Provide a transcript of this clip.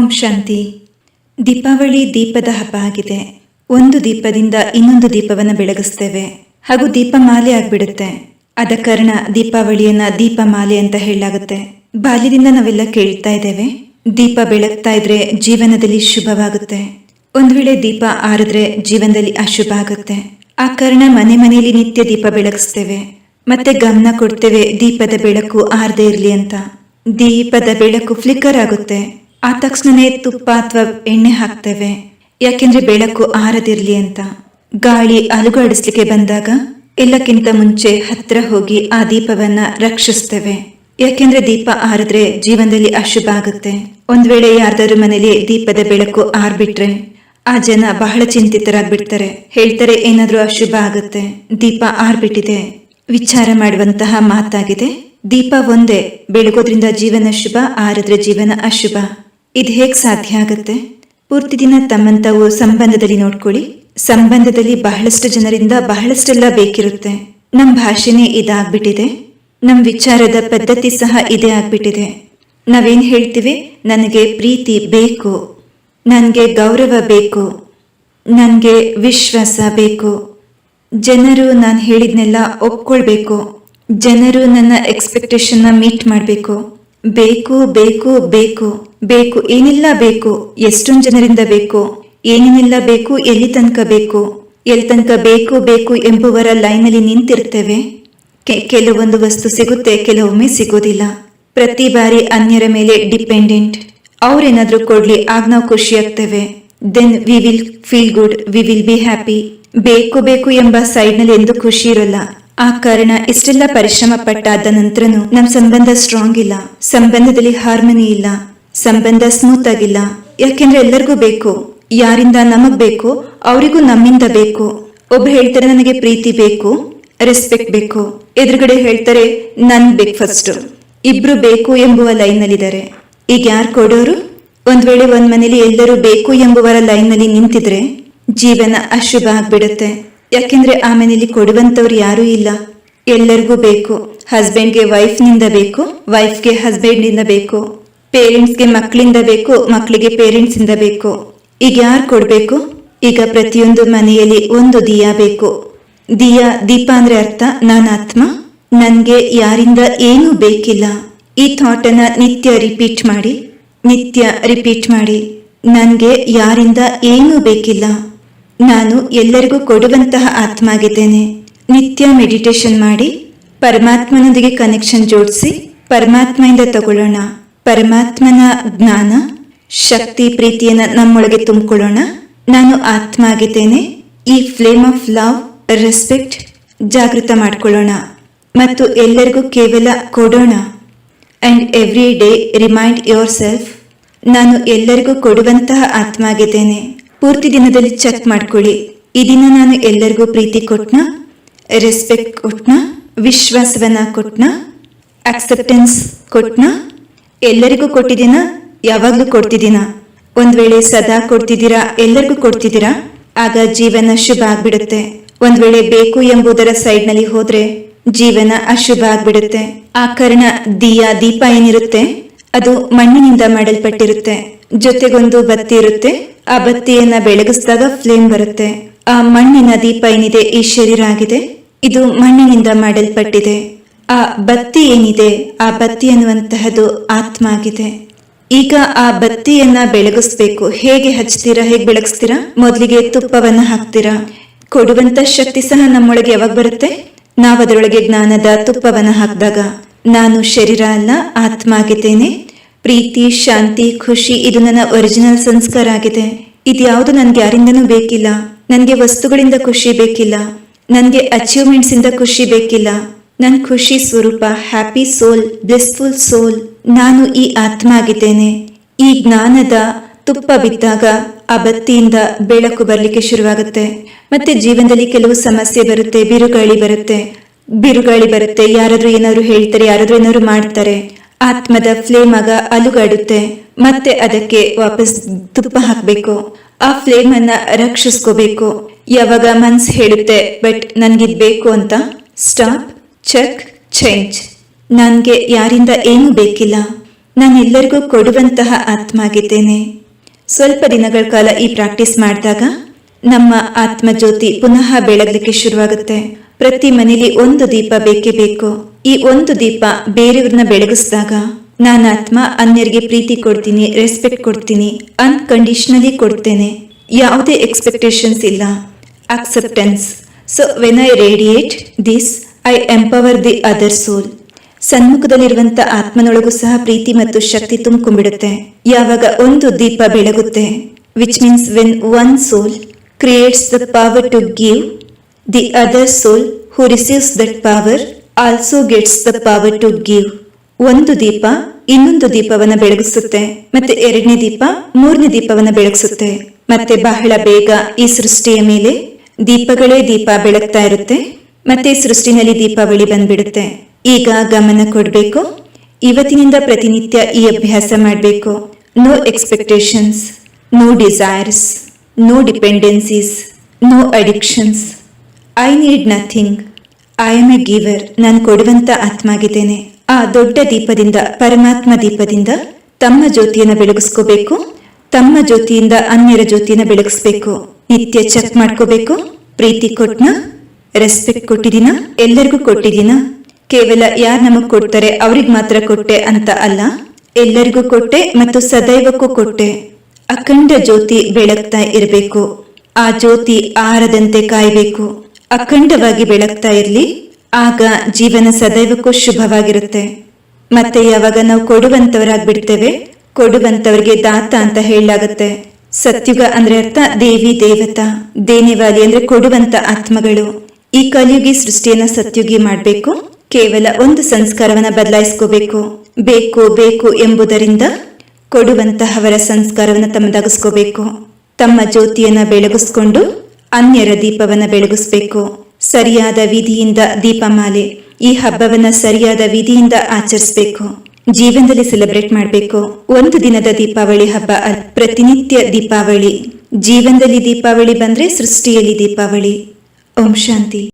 ಓಂ ಶಾಂತಿ. ದೀಪಾವಳಿ ದೀಪದ ಹಬ್ಬ ಆಗಿದೆ. ಒಂದು ದೀಪದಿಂದ ಇನ್ನೊಂದು ದೀಪವನ್ನು ಬೆಳಗಿಸ್ತೇವೆ. ಹಾಗೂ ದೀಪಮಾಲೆ ಆಗಿಬಿಡುತ್ತೆ. ಅದ ಕಾರಣ ದೀಪಾವಳಿಯನ್ನ ದೀಪಮಾಲೆ ಅಂತ ಹೇಳಲಾಗುತ್ತೆ. ಬಾಲ್ಯದಿಂದ ನಾವೆಲ್ಲ ಕೇಳ್ತಾ ಇದ್ದೇವೆ. ದೀಪ ಬೆಳಗ್ತಾ ಇದ್ರೆ ಜೀವನದಲ್ಲಿ ಶುಭವಾಗುತ್ತೆ. ಒಂದ್ ವೇಳೆ ದೀಪ ಆರಿದ್ರೆ ಜೀವನದಲ್ಲಿ ಅಶುಭ ಆಗುತ್ತೆ. ಆ ಕಾರಣ ಮನೆ ಮನೆಯಲ್ಲಿ ನಿತ್ಯ ದೀಪ ಬೆಳಗಿಸ್ತೇವೆ. ಮತ್ತೆ ಗಮನ ಕೊಡ್ತೇವೆ ದೀಪದ ಬೆಳಕು ಆರದೇ ಇರ್ಲಿ ಅಂತ. ದೀಪದ ಬೆಳಕು ಫ್ಲಿಕ್ಕರ್ ಆಗುತ್ತೆ. ಆ ತಕ್ಷಣನೇ ತುಪ್ಪ ಅಥವಾ ಎಣ್ಣೆ ಹಾಕ್ತೇವೆ. ಯಾಕೆಂದ್ರೆ ಬೆಳಕು ಆರದಿರ್ಲಿ ಅಂತ. ಗಾಳಿ ಅಲುಗಾಡಿಸ್ಲಿಕ್ಕೆ ಬಂದಾಗ ಎಲ್ಲಕ್ಕಿಂತ ಮುಂಚೆ ಹತ್ರ ಹೋಗಿ ಆ ದೀಪವನ್ನ ರಕ್ಷಿಸ್ತೇವೆ. ಯಾಕೆಂದ್ರೆ ದೀಪ ಆರಿದ್ರೆ ಜೀವನದಲ್ಲಿ ಅಶುಭ ಆಗುತ್ತೆ. ಒಂದ್ ವೇಳೆ ಯಾರ್ದಾದ್ರೂ ಮನೇಲಿ ದೀಪದ ಬೆಳಕು ಆರ್ಬಿಟ್ರೆ ಆ ಜನ ಬಹಳ ಚಿಂತಿತರಾಗ್ಬಿಡ್ತಾರೆ. ಹೇಳ್ತಾರೆ ಏನಾದ್ರೂ ಅಶುಭ ಆಗುತ್ತೆ. ದೀಪ ಆರ್ಬಿಟ್ಟಿದೆ. ವಿಚಾರ ಮಾಡುವಂತಹ ಮಾತಾಗಿದೆ. ದೀಪ ಒಂದೇ, ಬೆಳಗೋದ್ರಿಂದ ಜೀವನ ಶುಭ, ಆರಿದ್ರೆ ಜೀವನ ಅಶುಭ. ಇದು ಹೇಗೆ ಸಾಧ್ಯ ಆಗುತ್ತೆ? ಪೂರ್ತಿ ದಿನ ತಮ್ಮಂತಾವು ಸಂಬಂಧದಲ್ಲಿ ನೋಡ್ಕೊಳ್ಳಿ. ಸಂಬಂಧದಲ್ಲಿ ಬಹಳಷ್ಟು ಜನರಿಂದ ಬಹಳಷ್ಟೆಲ್ಲ ಬೇಕಿರುತ್ತೆ. ನಮ್ಮ ಭಾಷೆನೇ ಇದಾಗ್ಬಿಟ್ಟಿದೆ. ನಮ್ಮ ವಿಚಾರದ ಪದ್ಧತಿ ಸಹ ಇದೇ ಆಗ್ಬಿಟ್ಟಿದೆ. ನಾವೇನ್ ಹೇಳ್ತೀವಿ? ನನಗೆ ಪ್ರೀತಿ ಬೇಕು. ನನಗೆ ಗೌರವ ಬೇಕು. ನನಗೆ ವಿಶ್ವಾಸ ಬೇಕು. ಜನರು ನಾನು ಹೇಳಿದ್ನೆಲ್ಲ ಒಪ್ಕೊಳ್ಬೇಕು. ಜನರು ನನ್ನ ಎಕ್ಸ್ಪೆಕ್ಟೇಷನ್ನ ಮೀಟ್ ಮಾಡಬೇಕು. ಬೇಕು ಬೇಕು ಬೇಕು. ಬೇಕು, ಏನೆಲ್ಲ ಬೇಕು, ಎಷ್ಟೊಂದು ಜನರಿಂದ ಬೇಕು, ಏನೇನೆಲ್ಲ ಬೇಕು, ಎಲ್ಲಿ ತನಕ ಬೇಕು, ಎಲ್ಲಿ ತನಕ ಬೇಕು ಬೇಕು ಎಂಬುವರ ಲೈನಲ್ಲಿ ನಿಂತಿರ್ತೇವೆ. ಕೆಲವೊಂದು ವಸ್ತು ಸಿಗುತ್ತೆ, ಕೆಲವೊಮ್ಮೆ ಸಿಗೋದಿಲ್ಲ. ಪ್ರತಿ ಬಾರಿ ಅನ್ಯರ ಮೇಲೆ ಡಿಪೆಂಡೆಂಟ್. ಅವ್ರೇನಾದ್ರೂ ಕೊಡ್ಲಿ, ಆಗ ನಾವು ಖುಷಿ ಆಗ್ತೇವೆ. Then we will feel good, we will be happy. ಬೇಕು ಬೇಕು ಎಂಬ ಸೈಡ್ನಲ್ಲಿ ಎಂದು ಖುಷಿ ಇರಲ್ಲ. ಆ ಕಾರಣ ಇಷ್ಟೆಲ್ಲ ಪರಿಶ್ರಮ ಪಟ್ಟಾದ ನಂತರನು ನಮ್ಮ ಸಂಬಂಧ ಸ್ಟ್ರಾಂಗ್ ಇಲ್ಲ. ಸಂಬಂಧದಲ್ಲಿ ಹಾರ್ಮನಿ ಇಲ್ಲ. ಸಂಬಂಧ ಸ್ಮೂತ್ ಆಗಿಲ್ಲ ಯಾಕೆಂದ್ರೆ ಎಲ್ಲರಿಗೂ ಬೇಕು. ಯಾರಿಂದ ನಮಗ್ ಬೇಕು, ಅವರಿಗೂ ನಮ್ಮಿಂದ ಬೇಕು. ಒಬ್ಬ ಹೇಳ್ತಾರೆ ನನಗೆ ಪ್ರೀತಿ ಬೇಕು ರೆಸ್ಪೆಕ್ಟ್ ಬೇಕು. ಎದುರುಗಡೆ ಹೇಳ್ತಾರೆ, ನನ್ ಬೇಕು ಫಸ್ಟ್ ಇಬ್ರು ಬೇಕು ಎಂಬುವ ಲೈನ್ ನಲ್ಲಿದ್ದಾರೆ. ಈಗ ಯಾರು ಕೊಡೋರು? ಒಂದ್ ವೇಳೆ ಒಂದ್ ಮನೇಲಿ ಎಲ್ಲರೂ ಬೇಕು ಎಂಬುವರ ಲೈನ್ನಲ್ಲಿ ನಿಂತಿದ್ರೆ ಜೀವನ ಅಶುಭ ಆಗ್ಬಿಡುತ್ತೆ. ಯಾಕೆಂದ್ರೆ ಆ ಮನೇಲಿ ಕೊಡುವಂತವ್ರು ಯಾರೂ ಇಲ್ಲ. ಎಲ್ಲರಿಗೂ ಬೇಕು. ಹಸ್ಬೆಂಡ್ಗೆ ವೈಫ್ನಿಂದ ಬೇಕು ವೈಫ್ಗೆ ಹಸ್ಬೆಂಡ್ನಿಂದ ಬೇಕು. ಪೇರೆಂಟ್ಸ್ಗೆ ಮಕ್ಕಳಿಂದ ಬೇಕು, ಮಕ್ಕಳಿಗೆ ಪೇರೆಂಟ್ಸ್ ಇಂದ ಬೇಕು. ಈಗ ಯಾರು ಕೊಡಬೇಕು? ಈಗ ಪ್ರತಿಯೊಂದು ಮನೆಯಲ್ಲಿ ಒಂದು ದಿಯಾ ಬೇಕು. ದಿಯಾ, ದೀಪ ಅಂದ್ರೆ ಅರ್ಥ, ನಾನು ಆತ್ಮ? ನನಗೆ ಯಾರಿಂದ ಏನೂ ಬೇಕಿಲ್ಲ. ಈ ಥಾಟ್ ಅನ್ನ ನಿತ್ಯ ರಿಪೀಟ್ ಮಾಡಿ, ನಿತ್ಯ ರಿಪೀಟ್ ಮಾಡಿ. ನನಗೆ ಯಾರಿಂದ ಏನೂ ಬೇಕಿಲ್ಲ. ನಾನು ಎಲ್ಲರಿಗೂ ಕೊಡುವಂತಹ ಆತ್ಮ ಆಗಿದ್ದೇನೆ ನಿತ್ಯ ಮೆಡಿಟೇಷನ್ ಮಾಡಿ, ಪರಮಾತ್ಮನೊಂದಿಗೆ ಕನೆಕ್ಷನ್ ಜೋಡಿಸಿ, ಪರಮಾತ್ಮೆಯಿಂದ ತಗೊಳ್ಳೋಣ. ಪರಮಾತ್ಮನ ಜ್ಞಾನ, ಶಕ್ತಿ ಪ್ರೀತಿಯನ್ನ ನಮ್ಮೊಳಗೆ ತುಂಬಿಕೊಳ್ಳೋಣ. ನಾನು ಆತ್ಮ ಆಗಿದ್ದೇನೆ ಈ ಫ್ಲೇಮ್ ಆಫ್ ಲವ್ ರೆಸ್ಪೆಕ್ಟ್ ಜಾಗೃತ ಮಾಡ್ಕೊಳ್ಳೋಣ. ಮತ್ತು ಎಲ್ಲರಿಗೂ ಕೇವಲ ಕೊಡೋಣ. And every day remind yourself ನಾನು ಎಲ್ಲರಿಗೂ ಕೊಡುವಂತಹ ಆತ್ಮ ಆಗಿದ್ದೇನೆ ಪೂರ್ತಿ ದಿನದಲ್ಲಿ ಚೆಕ್ ಮಾಡ್ಕೊಳ್ಳಿ. ಈ ದಿನ ನಾನು ಎಲ್ಲರಿಗೂ ಪ್ರೀತಿ ಕೊಟ್ನಾ ರೆಸ್ಪೆಕ್ಟ್ ಕೊಟ್ನಾ, ವಿಶ್ವಾಸವನ್ನ ಕೊಟ್ನಾ ಅಕ್ಸೆಪ್ಟೆನ್ಸ್ ಕೊಟ್ನ. ಎಲ್ಲರಿಗೂ ಕೊಟ್ಟಿದ್ದೀನ? ಯಾವಾಗ್ಲೂ ಕೊಡ್ತಿದ್ದೀನ? ಒಂದ್ ವೇಳೆ ಸದಾ ಕೊಡ್ತಿದ್ದೀರಾ? ಎಲ್ಲರಿಗೂ ಕೊಡ್ತಿದ್ದೀರಾ? ಆಗ ಜೀವನ ಶುಭ ಆಗ್ಬಿಡುತ್ತೆ. ಒಂದ್ ವೇಳೆ ಬೇಕು ಎಂಬುದರ ಸೈಡ್ನಲ್ಲಿ ಹೋದ್ರೆ ಜೀವನ ಅಶುಭ ಆಗ್ಬಿಡುತ್ತೆ. ಆ ಕರ್ಣ ದೀಯ ದೀಪ ಏನಿರುತ್ತೆ? ಅದು ಮಣ್ಣಿನಿಂದ ಮಾಡಲ್ಪಟ್ಟಿರುತ್ತೆ. ಜೊತೆಗೊಂದು ಬತ್ತಿ ಇರುತ್ತೆ. ಆ ಬತ್ತಿಯನ್ನ ಬೆಳಗಿಸಿದಾಗ ಫ್ಲೇಮ್ ಬರುತ್ತೆ. ಆ ಮಣ್ಣಿನ ದೀಪ ಏನಿದೆ? ಈ ಶರೀರ ಆಗಿದೆ. ಇದು ಮಣ್ಣಿನಿಂದ ಮಾಡಲ್ಪಟ್ಟಿದೆ. ಆ ಬತ್ತಿ ಏನಿದೆ ಆ ಬತ್ತಿ ಅನ್ನುವಂತಹದ್ದು ಆತ್ಮ ಆಗಿದೆ ಈಗ ಆ ಬತ್ತಿಯನ್ನ ಬೆಳಗಿಸ್ಬೇಕು. ಹೇಗೆ ಹಚ್ತೀರಾ, ಹೇಗೆ ಬೆಳಗಿಸ್ತೀರಾ? ಮೊದಲಿಗೆ ತುಪ್ಪವನ್ನ ಹಾಕ್ತೀರಾ? ಕೊಡುವಂತ ಶಕ್ತಿ ಸಹ ನಮ್ಮೊಳಗೆ ಯಾವಾಗ ಬರುತ್ತೆ? ನಾವು ಅದರೊಳಗೆ ಜ್ಞಾನದ ತುಪ್ಪವನ್ನ ಹಾಕಿದಾಗ. ನಾನು ಶರೀರ ಅಲ್ಲ ಆತ್ಮ ಆಗಿದ್ದೇನೆ ಪ್ರೀತಿ, ಶಾಂತಿ, ಖುಷಿ, ಇದು ನನ್ನ ಒರಿಜಿನಲ್ ಸಂಸ್ಕಾರ ಆಗಿದೆ. ಇದ್ಯಾವುದು ನನ್ಗೆ ಯಾರಿಂದನೂ ಬೇಕಿಲ್ಲ. ನನ್ಗೆ ವಸ್ತುಗಳಿಂದ ಖುಷಿ ಬೇಕಿಲ್ಲ. ನನ್ಗೆ ಅಚೀವ್ಮೆಂಟ್ಸ್ ಇಂದ ಖುಷಿ ಬೇಕಿಲ್ಲ. ನನ್ ಖುಷಿ ಸ್ವರೂಪ ಹ್ಯಾಪಿ ಸೋಲ್ ಬ್ಲಿಸ್ಫುಲ್ ಸೋಲ್ ನಾನು ಈ ಆತ್ಮ ಆಗಿದ್ದೇನೆ ಈ ಜ್ಞಾನದ ತುಪ್ಪ ಬಿದ್ದಾಗ ಆ ಬತ್ತಿಯಿಂದ ಬೆಳಕು ಬರಲಿಕ್ಕೆ ಶುರುವಾಗುತ್ತೆ. ಮತ್ತೆ ಜೀವನದಲ್ಲಿ ಕೆಲವು ಸಮಸ್ಯೆ ಬರುತ್ತೆ, ಬಿರುಗಾಳಿ ಬರುತ್ತೆ. ಬಿರುಗಾಳಿ ಬರುತ್ತೆ, ಯಾರಾದ್ರೂ ಏನಾದ್ರು ಹೇಳ್ತಾರೆ ಯಾರಾದ್ರೂ ಏನಾದ್ರು ಮಾಡ್ತಾರೆ. ಆತ್ಮದ ಫ್ಲೇಮ್ ಆಗ ಅಲುಗಾಡುತ್ತೆ. ಮತ್ತೆ ಅದಕ್ಕೆ ವಾಪಸ್ ತುಪ್ಪ ಹಾಕ್ಬೇಕು. ಆ ಫ್ಲೇಮ್ ಅನ್ನ ರಕ್ಷಿಸ್ಕೋಬೇಕು. ಯಾವಾಗ ಮನ್ಸ್ ಹೇಳುತ್ತೆ, ಬಟ್ ನನ್ಗಿದ್ ಬೇಕು ಅಂತ? ಸ್ಟಾಪ್. ಚೆಕ್ ಚೇಂಜ್ ನನಗೆ ಯಾರಿಂದ ಏನೂ ಬೇಕಿಲ್ಲ. ನಾನು ಎಲ್ಲರಿಗೂ ಕೊಡುವಂತಹ ಆತ್ಮ ಆಗಿದ್ದೇನೆ ಸ್ವಲ್ಪ ದಿನಗಳ ಕಾಲ ಈ ಪ್ರಾಕ್ಟೀಸ್ ಮಾಡಿದಾಗ ನಮ್ಮ ಆತ್ಮ ಜ್ಯೋತಿ ಪುನಃ ಬೆಳಗಲಿಕ್ಕೆ ಶುರುವಾಗುತ್ತೆ. ಪ್ರತಿ ಮನೇಲಿ ಒಂದು ದೀಪ ಬೇಕೇ ಬೇಕು. ಈ ಒಂದು ದೀಪ ಬೇರೆಯವ್ರನ್ನ ಬೆಳಗಿಸಿದಾಗ ನಾನು ಆತ್ಮ ಅನ್ಯರಿಗೆ ಪ್ರೀತಿ ಕೊಡ್ತೀನಿ ರೆಸ್ಪೆಕ್ಟ್ ಕೊಡ್ತೀನಿ ಅನ್ಕಂಡೀಷನಲಿ ಕೊಡ್ತೇನೆ. ಯಾವುದೇ ಎಕ್ಸ್ಪೆಕ್ಟೇಷನ್ಸ್ ಇಲ್ಲ. Acceptance so when I radiate this I empower the other soul ಸನ್ಮುಖದಲ್ಲಿರುವಂತ ಆತ್ಮನೊಳಗೂ ಸಹ ಪ್ರೀತಿ ಮತ್ತು ಶಕ್ತಿ ತುಂಬಿಕೊಂಡ್ಬಿಡುತ್ತೆ ಯಾವಾಗ ಒಂದು ದೀಪ ಬೆಳಗುತ್ತೆ which means when one soul creates the power to give the other soul who receives that power also gets the power to give ಒಂದು ದೀಪ ಇನ್ನೊಂದು ದೀಪವನ್ನು ಬೆಳಗಿಸುತ್ತೆ, ಮತ್ತೆ ಎರಡನೇ ದೀಪ ಮೂರನೇ ದೀಪವನ್ನು ಬೆಳಗಿಸುತ್ತೆ. ಮತ್ತೆ ಬಹಳ ಬೇಗ ಈ ಸೃಷ್ಟಿಯ ಮೇಲೆ ದೀಪಗಳೇ ದೀಪ ಬೆಳಗ್ತಾ ಇರುತ್ತೆ. ಮತ್ತೆ ಸೃಷ್ಟಿನಲ್ಲಿ ದೀಪಾವಳಿ ಬಂದ್ಬಿಡುತ್ತೆ. ಈಗ ಗಮನ ಕೊಡಬೇಕು. ಇವತ್ತಿನಿಂದ ಪ್ರತಿನಿತ್ಯ ಈ ಅಭ್ಯಾಸ ಮಾಡಬೇಕು. No expectations no desires no dependencies no addictions I need nothing I am a giver ನಾನು ಕೊಡುವಂತ ಆತ್ಮಾಗಿದ್ದೇನೆ. ಆ ದೊಡ್ಡ ದೀಪದಿಂದ, ಪರಮಾತ್ಮ ದೀಪದಿಂದ ತಮ್ಮ ಜ್ಯೋತಿಯನ್ನು ಬೆಳಗಿಸ್ಕೋಬೇಕು. ತಮ್ಮ ಜ್ಯೋತಿಯಿಂದ ಅನ್ಯರ ಜ್ಯೋತಿಯನ್ನು ಬೆಳಗಿಸ್ಬೇಕು. ನಿತ್ಯ ಚೆಕ್ ಮಾಡ್ಕೋಬೇಕು. ಪ್ರೀತಿ ಕೊಟ್ನ ರೆಸ್ಪೆಕ್ಟ್ ಕೊಟ್ಟಿದ್ದೀನ? ಎಲ್ಲರಿಗೂ ಕೊಟ್ಟಿದ್ದೀನ? ಕೇವಲ ಯಾರು ನಮಗ್ ಕೊಡ್ತಾರೆ ಅವ್ರಿಗೆ ಮಾತ್ರ ಕೊಟ್ಟೆ ಅಂತ ಅಲ್ಲ? ಎಲ್ಲರಿಗೂ ಕೊಟ್ಟೆ ಮತ್ತು ಸದೈವಕ್ಕೂ ಕೊಟ್ಟೆ. ಅಖಂಡ ಜ್ಯೋತಿ ಬೆಳಗ್ತಾ ಇರಬೇಕು. ಆ ಜ್ಯೋತಿ ಆರದಂತೆ ಕಾಯಬೇಕು. ಅಖಂಡವಾಗಿ ಬೆಳಗ್ತಾ ಇರಲಿ. ಆಗ ಜೀವನ ಸದೈವಕ್ಕೂ ಶುಭವಾಗಿರುತ್ತೆ. ಮತ್ತೆ ಯಾವಾಗ ನಾವು ಕೊಡುವಂತವರಾಗ್ಬಿಡ್ತೇವೆ? ಕೊಡುವಂತವರಿಗೆ ದಾತ ಅಂತ ಹೇಳಲಾಗುತ್ತೆ. ಸತ್ಯುಗ ಅಂದ್ರೆ ಅರ್ಥ ದೇವಿ ದೇವತಾ. ದೇನಿವಾಲಿ ಅಂದ್ರೆ ಕೊಡುವಂತ ಆತ್ಮಗಳು. ಈ ಕಲಿಯುಗಿ ಸೃಷ್ಟಿಯನ್ನ ಸತ್ಯುಗಿ ಮಾಡಬೇಕು. ಕೇವಲ ಒಂದು ಸಂಸ್ಕಾರವನ್ನ ಬದಲಾಯಿಸ್ಕೋಬೇಕು. ಬೇಕು ಬೇಕು ಎಂಬುದರಿಂದ ಕೊಡುವಂತಹವರ ಸಂಸ್ಕಾರವನ್ನ ತಮ್ಮದಾಗಿಸ್ಕೋಬೇಕು. ತಮ್ಮ ಜ್ಯೋತಿಯನ್ನ ಬೆಳಗಿಸ್ಕೊಂಡು ಅನ್ಯರ ದೀಪವನ್ನ ಬೆಳಗಿಸ್ಬೇಕು. ಸರಿಯಾದ ವಿಧಿಯಿಂದ ದೀಪಮಾಲೆ, ಈ ಹಬ್ಬವನ್ನ ಸರಿಯಾದ ವಿಧಿಯಿಂದ ಆಚರಿಸಬೇಕು. ಜೀವನದಲ್ಲಿ ಸೆಲೆಬ್ರೇಟ್ ಮಾಡಬೇಕು. ಒಂದು ದಿನದ ದೀಪಾವಳಿ ಹಬ್ಬ ಪ್ರತಿನಿತ್ಯ ದೀಪಾವಳಿ. ಜೀವನದಲ್ಲಿ ದೀಪಾವಳಿ ಬಂದ್ರೆ ಸೃಷ್ಟಿಯಲ್ಲಿ ದೀಪಾವಳಿ. ಓಂ ಶಾಂತಿ